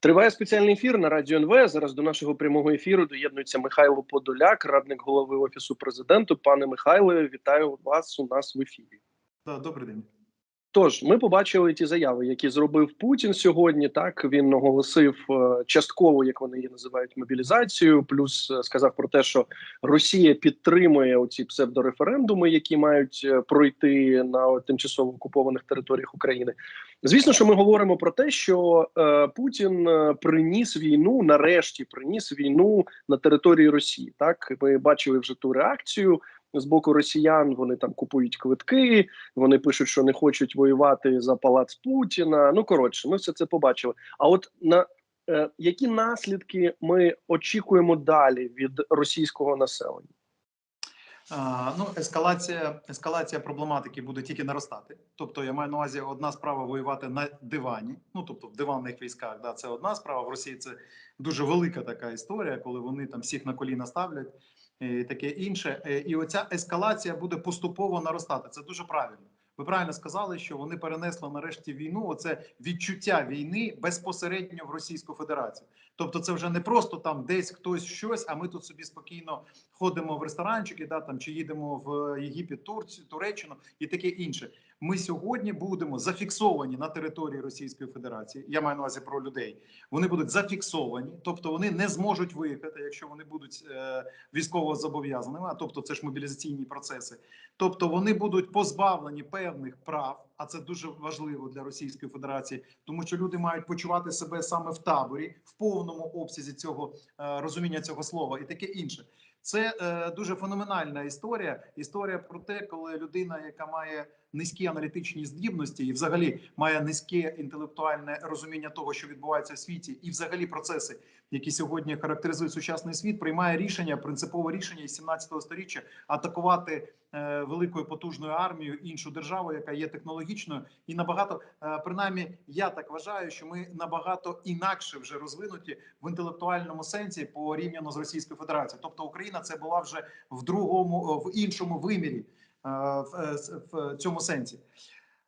Триває спеціальний ефір на радіо НВ. Зараз до нашого прямого ефіру доєднується Михайло Подоляк, радник голови офісу президенту. Пане Михайле, вітаю вас у нас в ефірі. Добрий день. Тож ми побачили ті заяви, які зробив Путін сьогодні. Так він оголосив е, частково, як вони її називають, мобілізацію. Плюс е, сказав про те, що Росія підтримує оці псевдореферендуми, які мають е, пройти на тимчасово окупованих територіях України. Звісно, що ми говоримо про те, що Путін приніс війну, нарешті приніс війну на території Росії. Так ми бачили вже ту реакцію. З боку росіян вони там купують квитки, вони пишуть, що не хочуть воювати за палац Путіна. Ну коротше, ми все це побачили. А от на е, які наслідки ми очікуємо далі від російського населення? А, ну, ескалація, ескалація проблематики буде тільки наростати. Тобто, я маю на увазі одна справа воювати на дивані. Ну тобто в диванних військах, да, це одна справа. В Росії це дуже велика така історія, коли вони там всіх на коліна ставлять і таке інше. Е, І оця ескалація буде поступово наростати. Це дуже правильно. Ви правильно сказали, що вони перенесли нарешті війну. Оце відчуття війни безпосередньо в Російську Федерацію. Тобто, це вже не просто там десь хтось щось, а ми тут собі спокійно ходимо в ресторанчики, да там чи їдемо в Єгипет, Турцію, Туреччину і таке інше. Ми сьогодні будемо зафіксовані на території Російської Федерації. Я маю на увазі про людей. Вони будуть зафіксовані, тобто вони не зможуть виїхати, якщо вони будуть е, військово зобов'язаними. А тобто, це ж мобілізаційні процеси. Тобто вони будуть позбавлені певних прав, а це дуже важливо для Російської Федерації, тому що люди мають почувати себе саме в таборі в повному обсязі цього е, розуміння цього слова і таке інше. Це е, дуже феноменальна історія. Історія про те, коли людина, яка має низькі аналітичні здібності, і взагалі має низьке інтелектуальне розуміння того, що відбувається в світі, і взагалі процеси, які сьогодні характеризують сучасний світ, приймає рішення, принципове рішення із 17 століття атакувати е, великою потужною армією іншу державу, яка є технологічною, і набагато е, принаймні, я так вважаю, що ми набагато інакше вже розвинуті в інтелектуальному сенсі порівняно з Російською Федерацією. Тобто Україна це була вже в другому в іншому вимірі. Е, в, е, в цьому сенсі.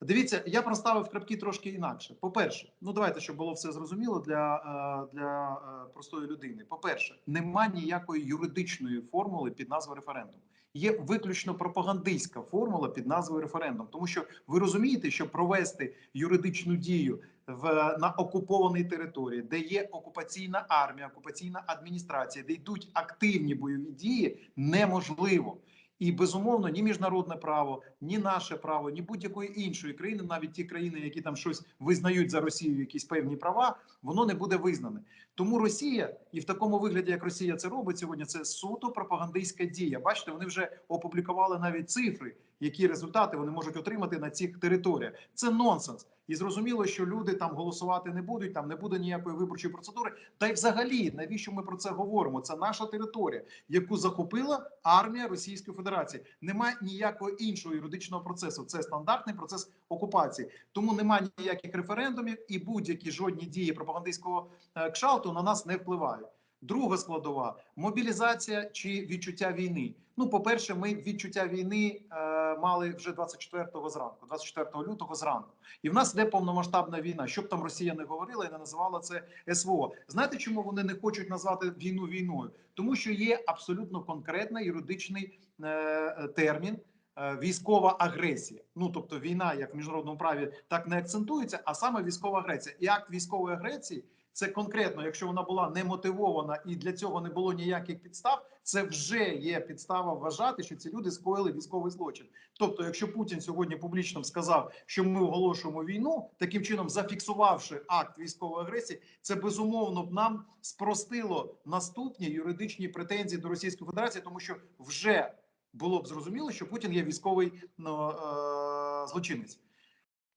Дивіться, я проставив крапки трошки інакше. По-перше, ну давайте, щоб було все зрозуміло для е, для простої людини. По-перше, нема ніякої юридичної формули під назвою референдум. Є виключно пропагандистська формула під назвою референдум, тому що ви розумієте, що провести юридичну дію в на окупованій території, де є окупаційна армія, окупаційна адміністрація, де йдуть активні бойові дії, неможливо. І безумовно, ні міжнародне право, ні наше право, ні будь-якої іншої країни, навіть ті країни, які там щось визнають за Росію, якісь певні права, воно не буде визнане. Тому Росія, і в такому вигляді, як Росія це робить сьогодні, це суто пропагандистська дія. Бачите, вони вже опублікували навіть цифри, які результати вони можуть отримати на цих територіях. Це нонсенс. І зрозуміло, що люди там голосувати не будуть, там не буде ніякої виборчої процедури. Та й взагалі, навіщо ми про це говоримо? Це наша територія, яку захопила армія Російської Федерації. Немає ніякого іншого юридичного процесу. Це стандартний процес окупації. Тому немає ніяких референдумів і будь-які жодні дії пропагандистського е, кшалту на нас не впливають. Друга складова мобілізація чи відчуття війни. Ну, по перше, ми відчуття війни е, мали вже 24-го зранку, 24 лютого зранку, і в нас йде повномасштабна війна. Щоб там Росія не говорила і не називала це СВО. Знаєте, чому вони не хочуть назвати війну війною? Тому що є абсолютно конкретний юридичний е, термін. Е, військова агресія, ну тобто війна, як в міжнародному праві, так не акцентується, а саме військова агресія. І акт військової агресії це конкретно, якщо вона була не мотивована і для цього не було ніяких підстав, це вже є підстава вважати, що ці люди скоїли військовий злочин. Тобто, якщо Путін сьогодні публічно сказав, що ми оголошуємо війну, таким чином зафіксувавши акт військової агресії, це безумовно б нам спростило наступні юридичні претензії до Російської Федерації, тому що вже було б зрозуміло, що Путін є військовий ну, е, злочинець.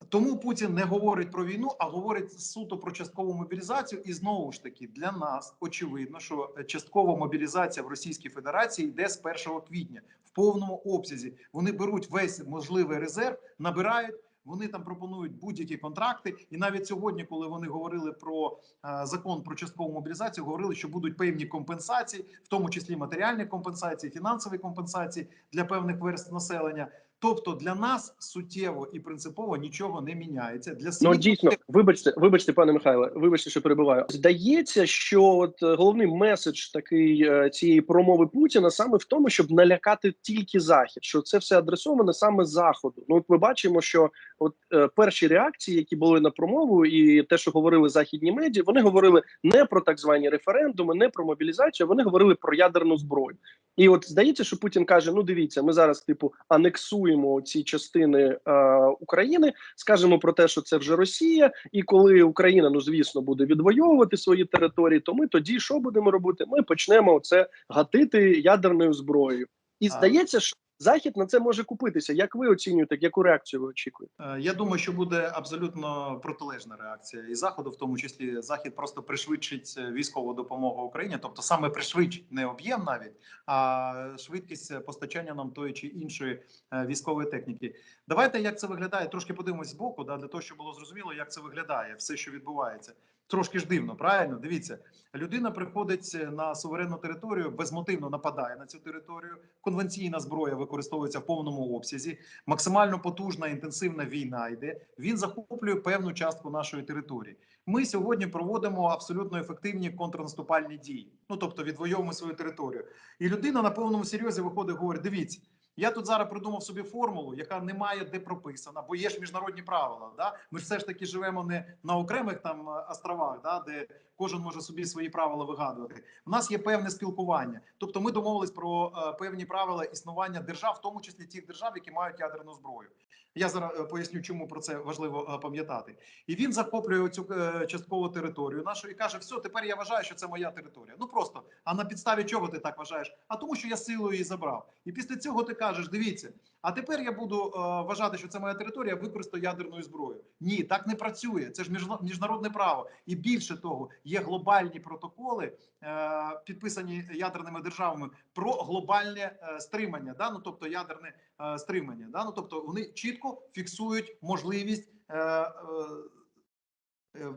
Тому Путін не говорить про війну, а говорить суто про часткову мобілізацію. І знову ж таки для нас очевидно, що часткова мобілізація в Російській Федерації йде з 1 квітня в повному обсязі. Вони беруть весь можливий резерв, набирають. Вони там пропонують будь-які контракти, і навіть сьогодні, коли вони говорили про е, закон про часткову мобілізацію, говорили, що будуть певні компенсації, в тому числі матеріальні компенсації, фінансові компенсації для певних верств населення. Тобто для нас суттєво і принципово нічого не міняється. Для Ну дійсно, вибачте, вибачте, пане Михайле, вибачте, що перебиваю. Здається, що от е, головний меседж такий е, цієї промови Путіна саме в тому, щоб налякати тільки захід, що це все адресоване саме заходу. Ну от ми бачимо, що от е, перші реакції, які були на промову, і те, що говорили західні медіа, вони говорили не про так звані референдуми, не про мобілізацію. Вони говорили про ядерну зброю. І от здається, що Путін каже: ну дивіться, ми зараз типу анексуємо ці частини е, України, скажемо про те, що це вже Росія, і коли Україна, ну звісно, буде відвоювати свої території, то ми тоді що будемо робити? Ми почнемо це гатити ядерною зброєю. І здається, що захід на це може купитися. Як ви оцінюєте, яку реакцію ви очікуєте? Е, Я думаю, що буде абсолютно протилежна реакція і заходу, в тому числі захід просто пришвидшить е, військову допомогу Україні, тобто саме пришвидшить не об'єм навіть, а швидкість постачання нам тої чи іншої е, військової техніки. Давайте як це виглядає. Трошки подивимось з боку, да, для того, щоб було зрозуміло, як це виглядає, все, що відбувається. Трошки ж дивно, правильно? Дивіться, людина приходить на суверенну територію, безмотивно нападає на цю територію. Конвенційна зброя використовується в повному обсязі. Максимально потужна інтенсивна війна йде. Він захоплює певну частку нашої території. Ми сьогодні проводимо абсолютно ефективні контрнаступальні дії. Ну тобто відвоюємо свою територію. І людина на повному серйозі виходить, говорить: дивіться. Я тут зараз придумав собі формулу, яка не має де прописана, бо є ж міжнародні правила. Да? Ми ж все ж таки живемо не на окремих там е, островах, да, де кожен може собі свої правила вигадувати. У нас є певне спілкування. Тобто, ми домовились про е, певні правила існування держав, в тому числі тих держав, які мають ядерну зброю. Я зараз е, поясню, чому про це важливо е, пам'ятати. І він захоплює цю часткову територію нашу і каже: все, тепер я вважаю, що це моя територія. Ну просто а на підставі чого ти так вважаєш? А тому, що я силою її забрав. І після цього ти кажеш: дивіться, а тепер я буду е, вважати, що це моя територія, використаю ядерною зброєю. Ні, так не працює. Це ж міжна- міжнародне право. І більше того, є глобальні протоколи, е, підписані ядерними державами про глобальне е, стримання, да? ну тобто ядерне стримання. Да? Ну тобто вони чітко фіксують можливість.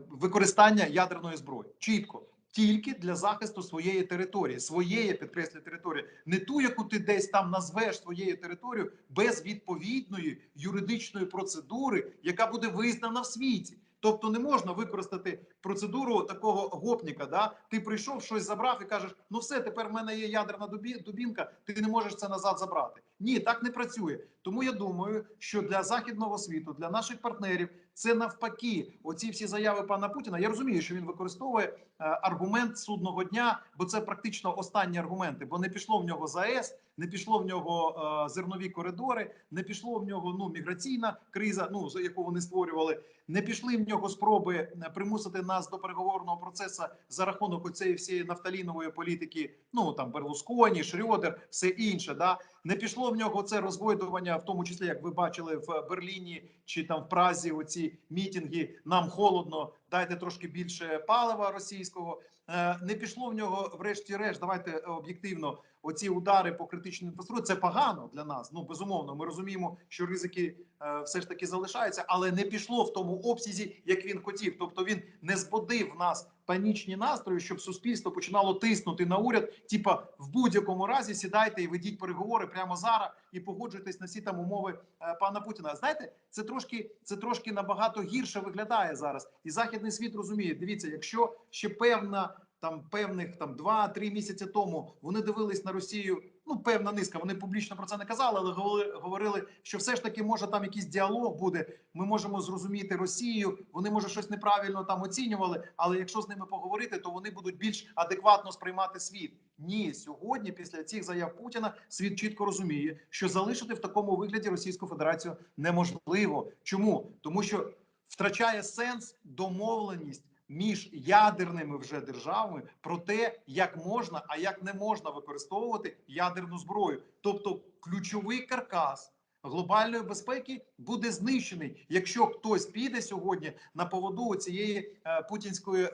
Використання ядерної зброї чітко тільки для захисту своєї території, своєї підкреслю території, не ту, яку ти десь там назвеш своєю територією без відповідної юридичної процедури, яка буде визнана в світі. Тобто не можна використати процедуру такого гопніка. Да? Ти прийшов, щось забрав і кажеш: ну все, тепер в мене є ядерна дубі- дубінка, ти не можеш це назад забрати. Ні, так не працює. Тому я думаю, що для західного світу, для наших партнерів, це навпаки, оці всі заяви пана Путіна. Я розумію, що він використовує е, аргумент судного дня, бо це практично останні аргументи, бо не пішло в нього ЗАЕС, не пішло в нього е, зернові коридори, не пішло в нього ну міграційна криза, ну яку вони створювали. Не пішли в нього спроби е, примусити нас до переговорного процесу за рахунок оцеї всієї нафталінової політики. Ну там Берлусконі, Шрьодер, все інше. Да не пішло в нього це розгойдування, в тому числі, як ви бачили в Берліні чи там в Празі. Оці мітинги нам холодно, дайте трошки більше палива російського. Е, Не пішло в нього, врешті-решт. Давайте е, об'єктивно. Оці удари по критичній інфраструктурі це погано для нас. Ну безумовно, ми розуміємо, що ризики е, все ж таки залишаються, але не пішло в тому обсязі, як він хотів. Тобто він не збудив нас панічні настрої, щоб суспільство починало тиснути на уряд. Типа в будь-якому разі сідайте і ведіть переговори прямо зараз і погоджуйтесь на всі там умови е, пана Путіна. Знаєте, це трошки це трошки набагато гірше виглядає зараз, і західний світ розуміє. Дивіться, якщо ще певна. Там певних там 2-3 місяці тому вони дивились на Росію. Ну певна низка. Вони публічно про це не казали, але говорили, що все ж таки може там якийсь діалог буде. Ми можемо зрозуміти Росію. Вони може щось неправильно там оцінювали. Але якщо з ними поговорити, то вони будуть більш адекватно сприймати світ. Ні, сьогодні, після цих заяв Путіна, світ чітко розуміє, що залишити в такому вигляді Російську Федерацію неможливо. Чому тому, що втрачає сенс домовленість між ядерними вже державами про те, як можна, а як не можна використовувати ядерну зброю, тобто ключовий каркас. Глобальної безпеки буде знищений, якщо хтось піде сьогодні на поводу цієї е, путінської е,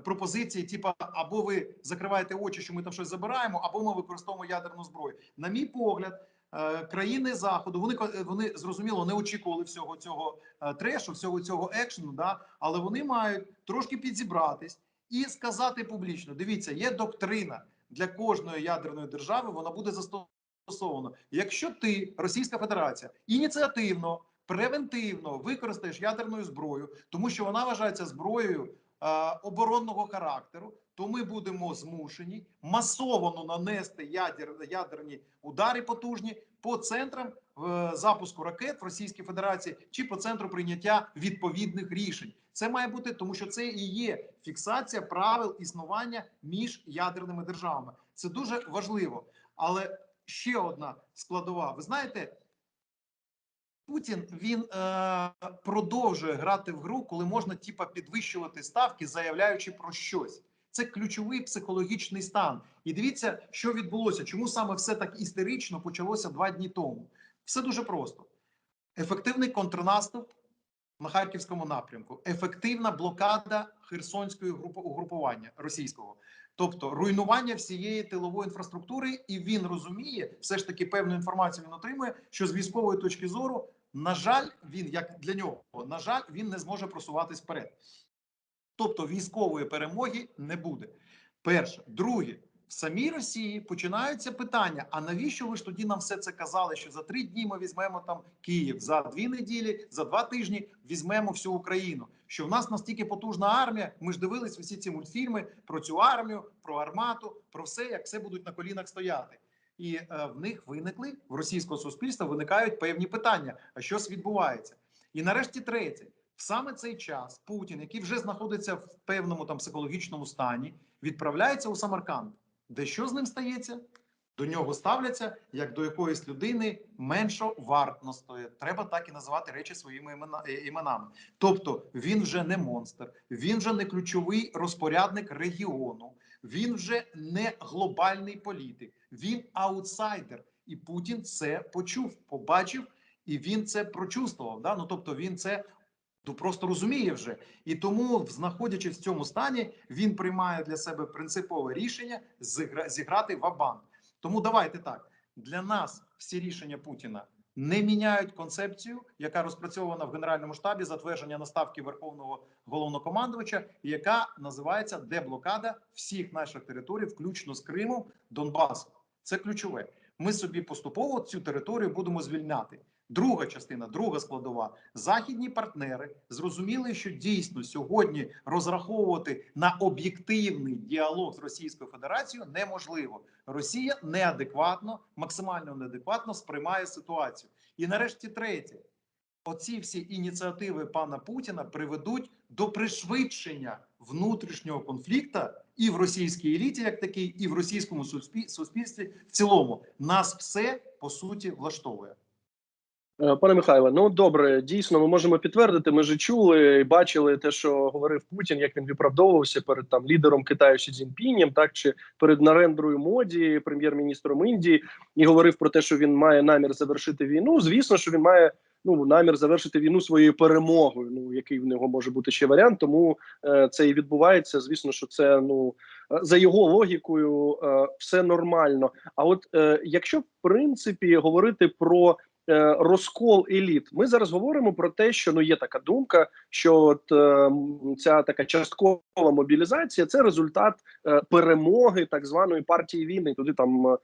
пропозиції, типа або ви закриваєте очі, що ми там щось забираємо, або ми використовуємо ядерну зброю. На мій погляд, країни заходу вони ко- вони зрозуміло не очікували всього цього е, трешу, всього цього екшену, да але вони мають трошки підзібратись і сказати публічно: дивіться, є доктрина для кожної ядерної держави, вона буде застосована. Якщо ти, Російська Федерація, ініціативно, превентивно використаєш ядерну зброю, тому що вона вважається зброєю е, оборонного характеру, то ми будемо змушені масово нанести ядер, ядерні удари потужні по центрам е, запуску ракет в Російській Федерації чи по центру прийняття відповідних рішень. Це має бути, тому що це і є фіксація правил існування між ядерними державами. Це дуже важливо. Але ще одна складова. Ви знаєте, Путін він е, продовжує грати в гру, коли можна типа підвищувати ставки, заявляючи про щось. Це ключовий психологічний стан. І дивіться, що відбулося. Чому саме все так істерично почалося два дні тому? Все дуже просто: ефективний контрнаступ на харківському напрямку, ефективна блокада Херсонської групи угрупування російського, тобто руйнування всієї тилової інфраструктури, і він розуміє, все ж таки певну інформацію він отримує, що з військової точки зору, на жаль, він як для нього, на жаль, він не зможе просуватись вперед. Тобто військової перемоги не буде. Перше, друге, в самій Росії починаються питання: а навіщо ви ж тоді нам все це казали? Що за три дні ми візьмемо там Київ, за дві неділі, за два тижні візьмемо всю Україну. Що в нас настільки потужна армія? Ми ж дивились усі ці мультфільми про цю армію, про армату, про все, як все будуть на колінах стояти. І е, в них виникли в російського суспільства виникають певні питання: а щось відбувається? І нарешті третє. В саме цей час Путін, який вже знаходиться в певному там психологічному стані, відправляється у Самарканд, де що з ним стається? До нього ставляться як до якоїсь людини меншо вартностої. Треба так і називати речі своїми е, іменами. Тобто він вже не монстр, він вже не ключовий розпорядник регіону, він вже не глобальний політик, він аутсайдер. І Путін це почув, побачив, і він це прочувствував. Да? Ну тобто він це просто розуміє вже, і тому, знаходячись в цьому стані, він приймає для себе принципове рішення зігра- зіграти в абанк. Тому давайте так для нас всі рішення Путіна не міняють концепцію, яка розпрацьована в генеральному штабі затвердження наставки верховного головнокомандувача, яка називається деблокада всіх наших територій, включно з Кримом, Донбасом. Це ключове. Ми собі поступово цю територію будемо звільняти. Друга частина, друга складова. Західні партнери зрозуміли, що дійсно сьогодні розраховувати на об'єктивний діалог з Російською Федерацією неможливо. Росія неадекватно, максимально неадекватно сприймає ситуацію. І нарешті третє. Оці всі ініціативи пана Путіна приведуть до пришвидшення внутрішнього конфлікту і в російській еліті, як такий, і в російському суспільстві в цілому. Нас все по суті влаштовує. Е, Пане Михайле, ну добре, дійсно, ми можемо підтвердити. Ми ж чули і бачили те, що говорив Путін, як він виправдовувався перед там лідером Китаю Сі Цзіньпінем, так чи перед Нарендрою Моді, прем'єр-міністром Індії, і говорив про те, що він має намір завершити війну. Звісно, що він має ну намір завершити війну своєю перемогою. Ну який в нього може бути ще варіант, тому е, це і відбувається. Звісно, що це ну за його логікою е, все нормально. А от е, якщо в принципі говорити про розкол еліт. Ми зараз говоримо про те, що ну є така думка, що от е, ця така часткова мобілізація це результат е, перемоги так званої партії війни. Туди там е,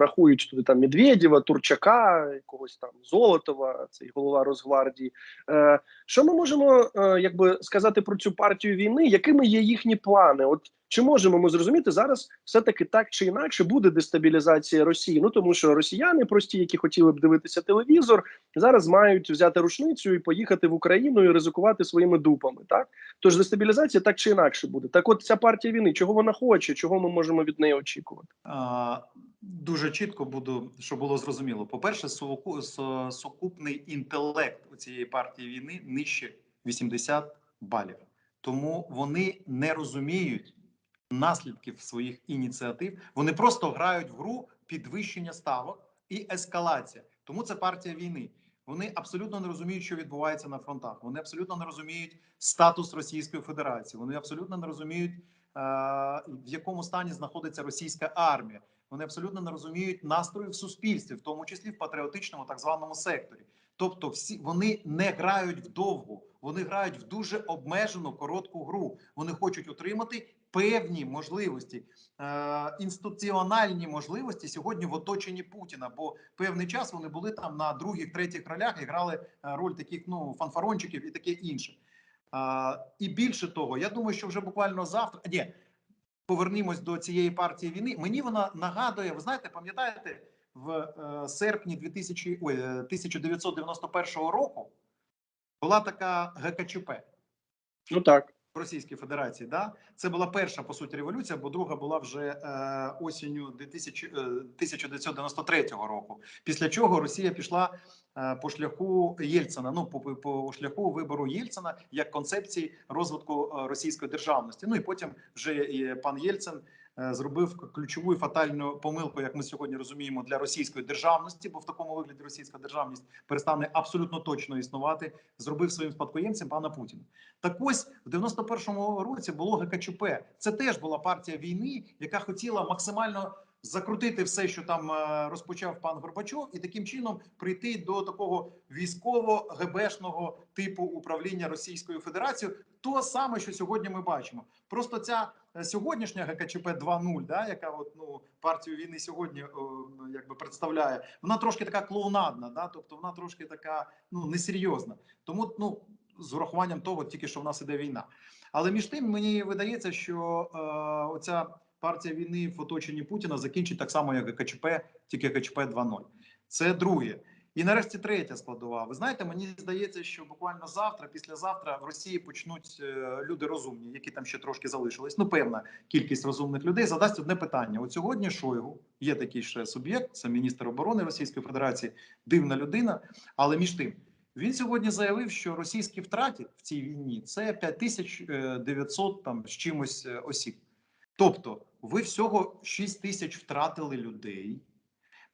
рахують туди там Медведєва, Турчака, якогось там Золотова, цей голова Росгвардії. Е, що ми можемо е, якби сказати про цю партію війни? Якими є їхні плани? От чи можемо ми зрозуміти зараз, все таки так чи інакше буде дестабілізація Росії? Ну тому що росіяни прості, які хотіли б дивитися телевізор, зараз мають взяти рушницю і поїхати в Україну і ризикувати своїми дупами. Так тож дестабілізація так чи інакше буде. Так, от ця партія війни, чого вона хоче, чого ми можемо від неї очікувати? А, Дуже чітко буду, щоб було зрозуміло. По-перше, суку- со- сукупний інтелект у цієї партії війни нижче 80 балів. Тому вони не розуміють наслідків своїх ініціатив. Вони просто грають в гру підвищення ставок і ескалація. Тому це партія війни. Вони абсолютно не розуміють, що відбувається на фронтах. Вони абсолютно не розуміють статус Російської Федерації. Вони абсолютно не розуміють, е, в якому стані знаходиться російська армія. Вони абсолютно не розуміють настрою в суспільстві, в тому числі в патріотичному так званому секторі. Тобто, всі вони не грають вдовго, вони грають в дуже обмежену коротку гру. Вони хочуть отримати певні можливості, е, інституціональні можливості сьогодні в оточенні Путіна. Бо певний час вони були там на других, третіх ролях і грали е, роль таких ну фанфарончиків і таке інше. А, і більше того, я думаю, що вже буквально завтра ні, повернімось до цієї партії війни. Мені вона нагадує, ви знаєте, пам'ятаєте, в е, серпні 2000, ой, е, 1991 року була така ГКЧП Ну так. в Російській Федерації. Да? Це була перша по суті революція, бо друга була вже е, осінню 2000, е, 1993 року. Після чого Росія пішла е, по шляху Єльцина. Ну по, по шляху вибору Єльцина як концепції розвитку е, російської державності. Ну і потім вже і пан Єльцин. Е, Зробив ключову і фатальну помилку, як ми сьогодні розуміємо, для російської державності, бо в такому вигляді російська державність перестане абсолютно точно існувати. Зробив своїм спадкоємцем пана Путіна. Так ось в 91-му році було ГКЧП. Це теж була партія війни, яка хотіла максимально закрутити все, що там е, розпочав пан Горбачов, і таким чином прийти до такого військово-ГБшного типу управління Російською Федерацією. То саме, що сьогодні ми бачимо. Просто ця е, сьогоднішня ГКЧП 2.0, да, яка от ну партію війни сьогодні о, якби представляє, вона трошки така клоунадна, да, тобто вона трошки така ну несерйозна. Тому ну з урахуванням того, тільки що в нас іде війна. Але між тим мені видається, що е, оця партія війни в оточенні Путіна закінчить так само, як КЧП, тільки КЧП 2.0. Це друге. І нарешті третя складова. Ви знаєте, мені здається, що буквально завтра, післязавтра в Росії почнуть е, люди розумні, які там ще трошки залишились. Ну, певна кількість розумних людей задасть одне питання. От сьогодні Шойгу є такий ще суб'єкт, це міністр оборони Російської Федерації, дивна людина. Але між тим, він сьогодні заявив, що російські втрати в цій війні це 5900 там з чимось е, осіб. Тобто, ви всього 6 тисяч втратили людей,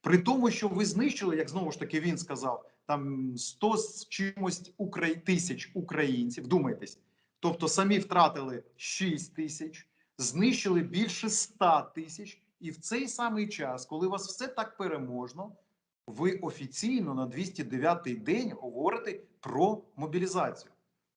при тому, що ви знищили, як знову ж таки він сказав, там 100 з чимось укра... тисяч українців. Думайтесь, тобто самі втратили 6 тисяч, знищили більше 100 тисяч, і в цей самий час, коли вас все так переможно, ви офіційно на 209-й день говорите про мобілізацію.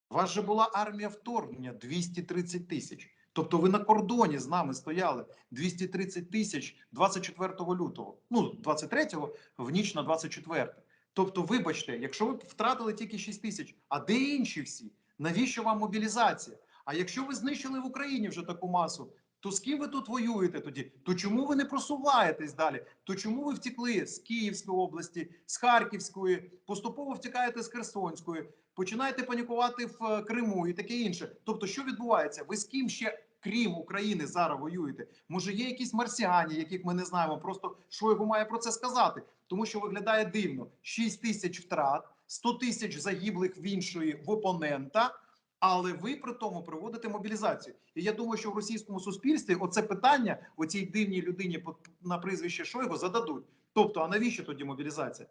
У вас же була армія вторгнення 230 тисяч. Тобто ви на кордоні з нами стояли 230 тисяч 24 лютого, ну 23-го в ніч на 24. Тобто, вибачте, якщо ви втратили тільки 6 тисяч, а де інші всі? Навіщо вам мобілізація? А якщо ви знищили в Україні вже таку масу, то з ким ви тут воюєте тоді? То чому ви не просуваєтесь далі? То чому ви втекли з Київської області, з Харківської, поступово втікаєте з Херсонської, починаєте панікувати в е, Криму і таке інше? Тобто, що відбувається? Ви з ким ще? Крім України зараз воюєте. Може, є якісь марсіані, яких ми не знаємо. Просто Шойгу має про це сказати, тому що виглядає дивно: 6 тисяч втрат, 100 тисяч загиблих в іншої в опонента. Але ви при тому проводите мобілізацію. І я думаю, що в російському суспільстві оце питання оцій дивній людині на прізвище Шойгу зададуть. Тобто, а навіщо тоді мобілізація?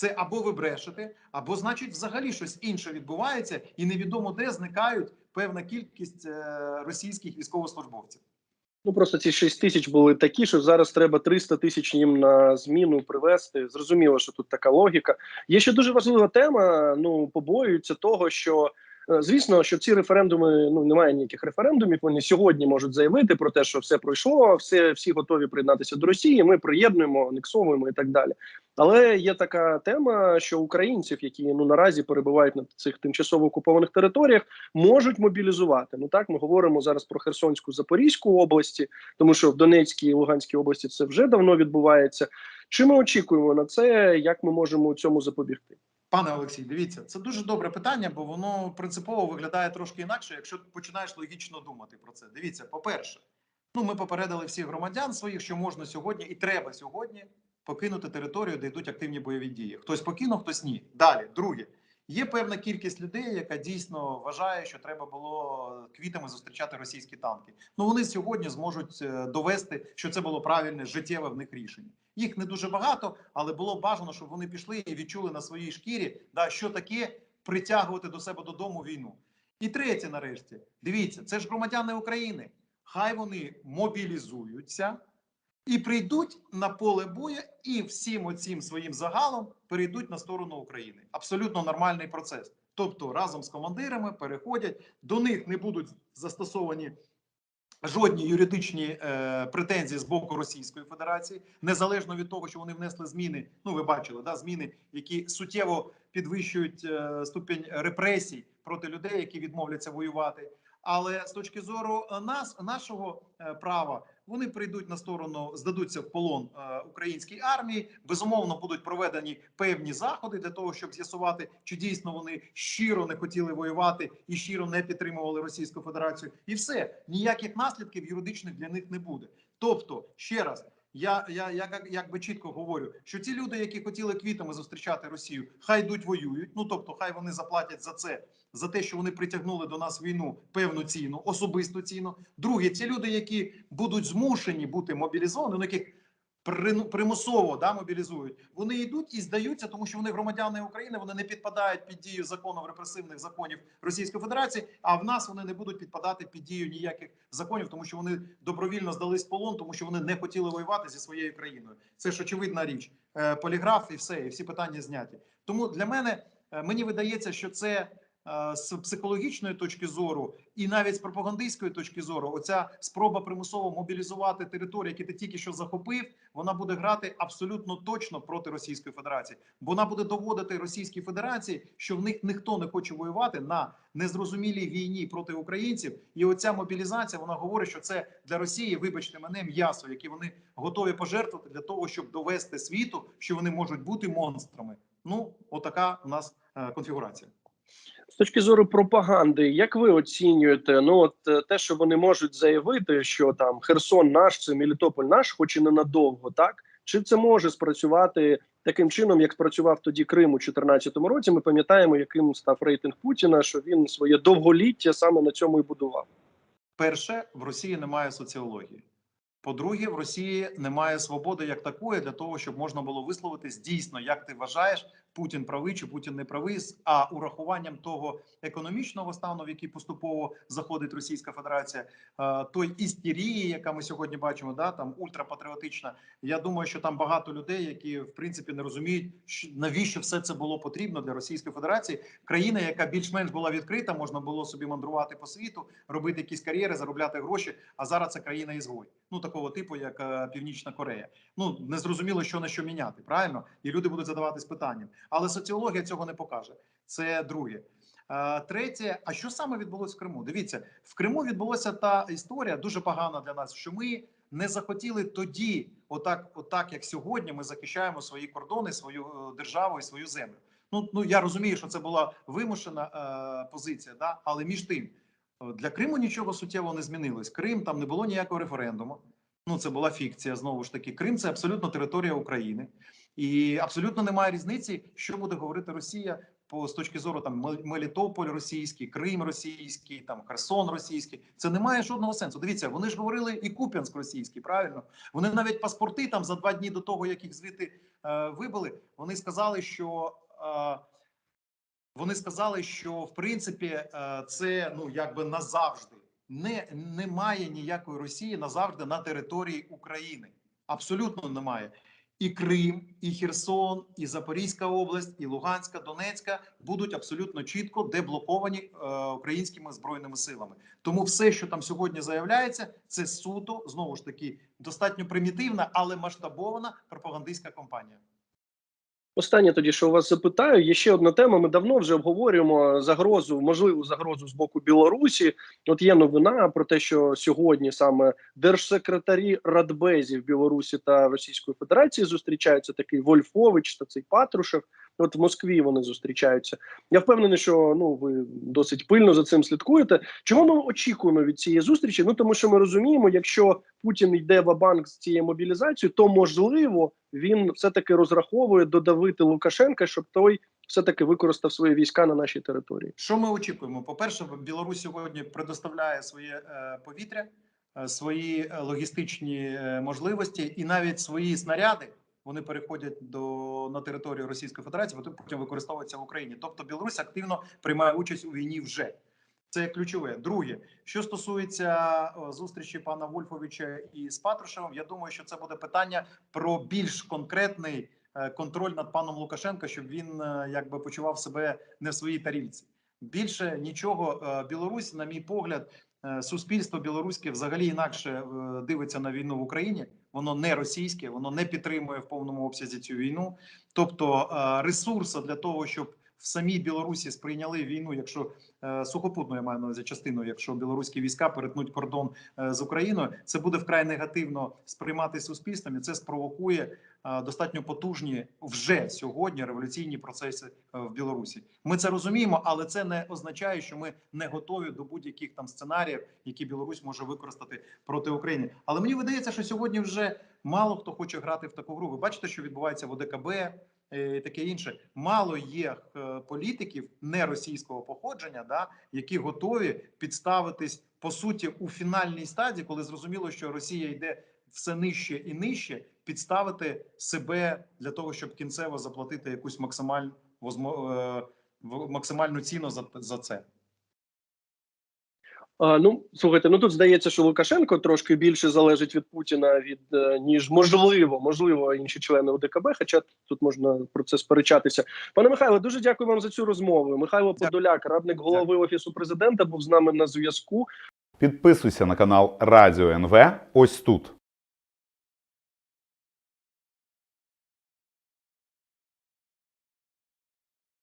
Це або ви брешете, або значить взагалі щось інше відбувається, і невідомо де зникають певна кількість е, російських військовослужбовців. Ну просто ці 6 тисяч були такі, що зараз треба 300 тисяч їм на зміну привести. Зрозуміло, що тут така логіка. Є ще дуже важлива тема. Ну побоюються того, що звісно, що ці референдуми ну немає ніяких референдумів. Вони сьогодні можуть заявити про те, що все пройшло, все всі готові приєднатися до Росії. Ми приєднуємо, анексовуємо і так далі. Але є така тема, що українців, які ну наразі перебувають на цих тимчасово окупованих територіях, можуть мобілізувати. Ну так ми говоримо зараз про Херсонську Запорізьку області, тому що в Донецькій і Луганській області це вже давно відбувається. Чи ми очікуємо на це? Як ми можемо цьому запобігти? Пане Олексій, дивіться, це дуже добре питання, бо воно принципово виглядає трошки інакше, якщо починаєш логічно думати про це. Дивіться, по-перше, ну ми попередили всіх громадян своїх, що можна сьогодні і треба сьогодні покинути територію, де йдуть активні бойові дії. Хтось покинув, хтось ні. Далі, друге, є певна кількість людей, яка дійсно вважає, що треба було квітами зустрічати російські танки. Ну вони сьогодні зможуть е, довести, що це було правильне життєве в них рішення. Їх не дуже багато, але було бажано, щоб вони пішли і відчули на своїй шкірі, да, що таке притягувати до себе додому війну. І третє, нарешті, дивіться, це ж громадяни України. Хай вони мобілізуються і прийдуть на поле бою, і всім оцім своїм загалом перейдуть на сторону України. Абсолютно нормальний процес. Тобто разом з командирами переходять, до них не будуть застосовані жодні юридичні е, претензії з боку Російської Федерації, незалежно від того, що вони внесли зміни. Ну, ви бачили, да, зміни, які суттєво підвищують е, ступінь репресій проти людей, які відмовляться воювати. Але з точки зору е, нас, нашого е, права, вони прийдуть на сторону, здадуться в полон е, українській армії. Безумовно, будуть проведені певні заходи для того, щоб з'ясувати, чи дійсно вони щиро не хотіли воювати і щиро не підтримували Російську Федерацію. І все ніяких наслідків юридичних для них не буде. Тобто, ще раз. Я, я, я як, як би чітко говорю, що ті люди, які хотіли квітами зустрічати Росію, хай йдуть воюють. Ну тобто, хай вони заплатять за це, за те, що вони притягнули до нас війну певну ціну, особисту ціну. Друге, ті люди, які будуть змушені бути мобілізовані, ну яких примусово да, мобілізують, вони йдуть і здаються, тому що вони громадяни України, вони не підпадають під дію законів репресивних законів Російської Федерації. А в нас вони не будуть підпадати під дію ніяких законів, тому що вони добровільно здались в полон, тому що вони не хотіли воювати зі своєю країною. Це ж очевидна річ. Е, Поліграф і все, і всі питання зняті. Тому для мене е, мені видається, що це. Е, З психологічної точки зору і навіть з пропагандистської точки зору, оця спроба примусово мобілізувати території, які ти тільки що захопив, вона буде грати абсолютно точно проти Російської Федерації, бо вона буде доводити Російській Федерації, що в них ніхто не хоче воювати на незрозумілій війні проти українців. І оця мобілізація вона говорить, що це для Росії, вибачте мене, м'ясо, яке вони готові пожертвувати для того, щоб довести світу, що вони можуть бути монстрами. Ну, отака у нас е, конфігурація. Точки зору пропаганди, як ви оцінюєте? Ну от е, те, що вони можуть заявити, що там Херсон наш, це Мелітополь наш, хоч і ненадовго, так чи це може спрацювати таким чином, як спрацював тоді Крим у 2014 році? Ми пам'ятаємо, яким став рейтинг Путіна, що він своє довголіття саме на цьому і будував. Перше, в Росії немає соціології. По-друге, в Росії немає свободи як такої для того, щоб можна було висловитись дійсно, як ти вважаєш, Путін правий чи Путін не правий, з- а урахуванням того економічного стану, в який поступово заходить Російська Федерація, е, той істерії, яка ми сьогодні бачимо, да там ультрапатріотична. Я думаю, що там багато людей, які в принципі не розуміють, навіщо все це було потрібно для Російської Федерації. Країна, яка більш-менш була відкрита, можна було собі мандрувати по світу, робити якісь кар'єри, заробляти гроші. А зараз це країна ізгой. Ну такого типу, як е, Північна Корея. Ну не зрозуміло, що на що міняти. Правильно, і люди будуть задаватись питанням. Але соціологія цього не покаже. Це друге. Е, Третє, а що саме відбулося в Криму? Дивіться, в Криму відбулася та історія дуже погана для нас, що ми не захотіли тоді, отак, отак як сьогодні, ми захищаємо свої кордони, свою е, державу і свою землю. Ну ну я розумію, що це була вимушена е, позиція, да але між тим е, для Криму нічого суттєво не змінилось. Крим там не було ніякого референдуму. Ну це була фікція. Знову ж таки, Крим це абсолютно територія України, і абсолютно немає різниці, що буде говорити Росія по з точки зору там Мел- Мелітополь російський, Крим російський, там Херсон російський. Це не має жодного сенсу. Дивіться, вони ж говорили і Куп'янськ російський, правильно? Вони навіть паспорти там за два дні до того, як їх звідти е, вибили, вони сказали, що. Е, вони сказали, що в принципі е, це ну якби назавжди не немає ніякої Росії назавжди на території України. Абсолютно немає. І Крим, і Херсон, і Запорізька область, і Луганська, Донецька будуть абсолютно чітко деблоковані е, українськими збройними силами. Тому все, що там сьогодні заявляється, це суто знову ж таки достатньо примітивна, але масштабована пропагандистська кампанія. Останнє тоді, що у вас запитаю, є ще одна тема. Ми давно вже обговорюємо загрозу, можливу загрозу з боку Білорусі. От є новина про те, що сьогодні саме держсекретарі Радбезів Білорусі та Російської Федерації зустрічаються. Такий Вольфович та цей Патрушев. От в Москві вони зустрічаються. Я впевнений, що ну ви досить пильно за цим слідкуєте. Чого ми очікуємо від цієї зустрічі? Ну тому що ми розуміємо, якщо Путін йде в банк з цією мобілізацією, то можливо він все таки розраховує додавити Лукашенка, щоб той все таки використав свої війська на нашій території. Що ми очікуємо? По перше, Білорусь сьогодні предоставляє своє е, повітря, е, свої е, логістичні можливості і навіть свої снаряди. Вони переходять до на територію Російської Федерації, потім потім використовуються в Україні. Тобто Білорусь активно приймає участь у війні вже. Це ключове. Друге, що стосується зустрічі пана Вольфовича і з Патрушевим, я думаю, що це буде питання про більш конкретний е, контроль над паном Лукашенко, щоб він е, якби почував себе не в своїй тарілці. Більше нічого Е, Білорусь, на мій погляд, е, суспільство білоруське взагалі інакше е, дивиться на війну в Україні. Воно не російське, воно не підтримує в повному обсязі цю війну. Тобто е, ресурсу для того, щоб в самій Білорусі сприйняли війну, якщо е, сухопутну я маю на увазі частину, якщо білоруські війська перетнуть кордон е, з Україною, це буде вкрай негативно сприймати суспільством, і це спровокує е, достатньо потужні вже сьогодні революційні процеси е, в Білорусі. Ми це розуміємо, але це не означає, що ми не готові до будь-яких там сценаріїв, які Білорусь може використати проти України. Але мені видається, що сьогодні вже мало хто хоче грати в таку гру. Ви бачите, що відбувається в ОДКБ е, і таке інше. Мало є е, політиків не російського походження, да, які готові підставитись по суті у фінальній стадії, коли зрозуміло, що Росія йде все нижче і нижче, підставити себе для того, щоб кінцево заплатити якусь максимальну е, максимальну ціну за, за це. А, ну слухайте, ну тут здається, що Лукашенко трошки більше залежить від Путіна від е, ніж можливо, можливо, інші члени ОДКБ. Хоча тут можна про це сперечатися. Пане Михайло, дуже дякую вам за цю розмову. Михайло Подоляк, радник голови офісу президента, був з нами на зв'язку. Підписуйся на канал Радіо НВ ось тут.